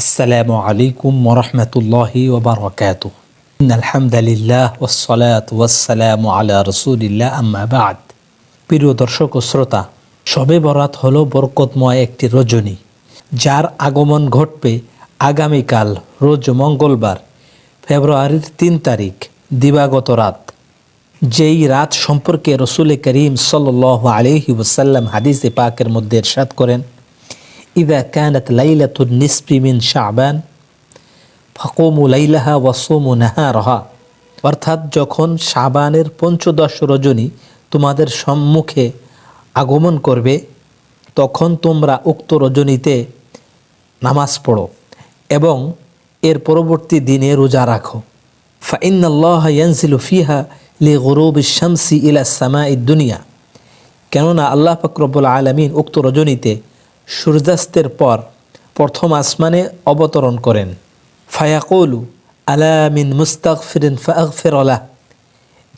আসসালামু আলাইকুম ওরহমতুল্লাহি ওবরাকাত আলহামদুলিল্লাহ ওসলাত ওয়াসালাম আলা রসুলিল্লাহ আম্মাবাদ প্রিয় দর্শক ও শ্রোতা সবে বরাত হল বরকতময় একটি রজনী, যার আগমন ঘটবে আগামীকাল রোজ মঙ্গলবার, ফেব্রুয়ারির তিন তারিখ, দিবাগত রাত। যেই রাত সম্পর্কে রসুল করিম সাল্ল আলিহি ওসাল্লাম হাদিসে পাকের মধ্যে এরশাদ করেন ইদা কানাত লাইলাতুন নিসফি মিন শাবান ফকমু লাইলাহা ওয়াসুমু নাহারহা অর্থাৎ যখন শাবানের পঞ্চদশ রজনী তোমাদের সম্মুখে আগমন করবে, তখন তোমরা উক্ত রজনীতে নামাজ পড়ো এবং এর পরবর্তী দিনে রোজা রাখো। ফাইন আল্লাহ ইয়ানজিলু ফিহা লি গরুব শামসি ইলা সামা দুনিয়া। কেননা আল্লাহ ফকরবুল আলমিন উক্ত রজনীতে সূর্যাস্তের পর প্রথম আসমানে অবতরণ করেন। ফায়াকৌলু আলামিন মুস্তাকফিরিন ফাকফির আলাহ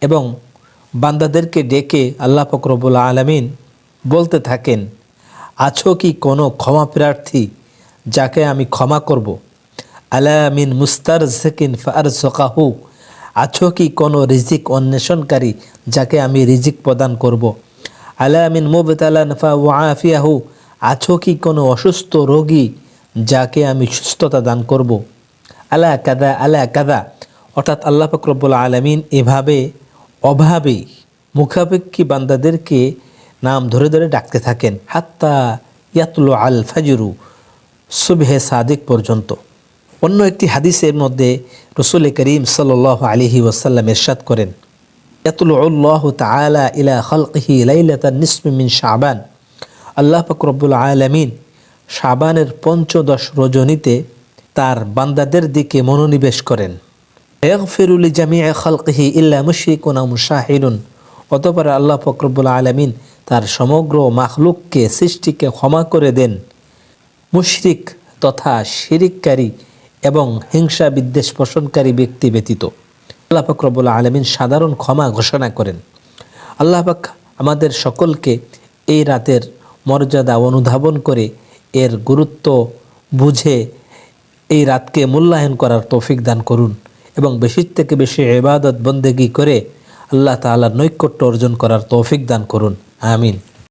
এবং বান্দাদেরকে ডেকে আল্লাহ ফকরবুল আলমিন বলতে থাকেন, আছো কি কোনো ক্ষমা প্রার্থী যাকে আমি ক্ষমা করব? আলামিন মুস্তার জেকিন ফার জকাহু আছো কি কোনো রিজিক অন্বেষণকারী যাকে আমি রিজিক প্রদান করব? আলামিন মুবতালা নফা ওয়াফিয়াহু আছো কি কোনো অসুস্থ রোগী যাকে আমি সুস্থতা দান করব? আলা কাদা আলা কাদা। অর্থাৎ আল্লাহ ফকরবুল আলমিন এভাবে অভাবে মুখাপেক্ষী বান্দাদেরকে নাম ধরে ধরে ডাকতে থাকেন। হাত্তা ইয়াতুল আল ফাজরু সুবহে সাদিক পর্যন্ত। অন্য একটি হাদিসের মধ্যে রসুল করিম সাল আলিহি ওসাল্লাম এরশাদ করেন ইয়াতুল উল্লাহ তালা ইলা খলকহি লাইলাতা নিসমি মিন শাবান। আল্লাহ ফকরবুল আলমিন সাবানের পঞ্চদশ রজনীতে তার বান্দাদের দিকে মনোনিবেশ করেন। এক ফেরুলি জামিয়া খালকহি ইল্লা মুশিকুনা মুশাহিরুন অতপর আল্লাহ ফকরবুল আলমিন তার সমগ্র মাখলুককে, সৃষ্টিকে ক্ষমা করে দেন। মুশরিক তথা শিরিককারী এবং হিংসা বিদ্বেষ পোষণকারী ব্যক্তি ব্যতীত। আল্লাহ ফকরবুল আলমিন সাধারণ ক্ষমা ঘোষণা করেন। আল্লাহ পাক আমাদের সকলকে এই রাতের মর্যাদা অনুধাবন করে এর গুরুত্ব বুঝে এই রাতকে মূল্যায়ন করার তৌফিক দান করুন এবং বেশি থেকে বেশি এবাদত বন্দেগি করে আল্লাহ তালার নৈকট্য অর্জন করার তৌফিক দান করুন। আমিন।